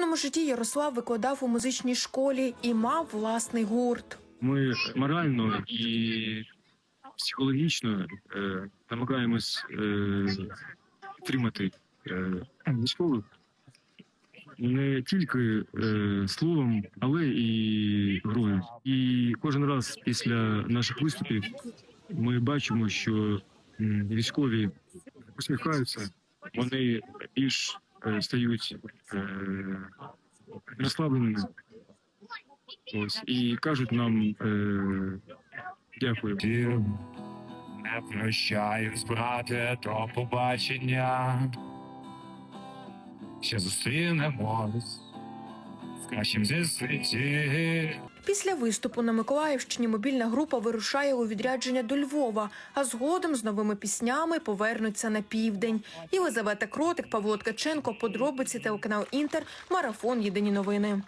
мирному житті Ярослав викладав у музичній школі і мав власний гурт. Ми морально і психологічно е, намагаємось е, підтримати е, військових не тільки е, словом, але і грою. І кожен раз після наших виступів ми бачимо, що військові усміхаються, вони більш е, стають е, розслабленими. Ось і кажуть нам е, дякую. Не прощаюсь, брате, до побачення. Ще зустрінемось в кращім зі світі. Після виступу на Миколаївщині мобільна група вирушає у відрядження до Львова, а згодом з новими піснями повернуться на південь. Єлизавета Кротик, Павло Ткаченко, подробиці телеканал Інтер, марафон Єдині новини.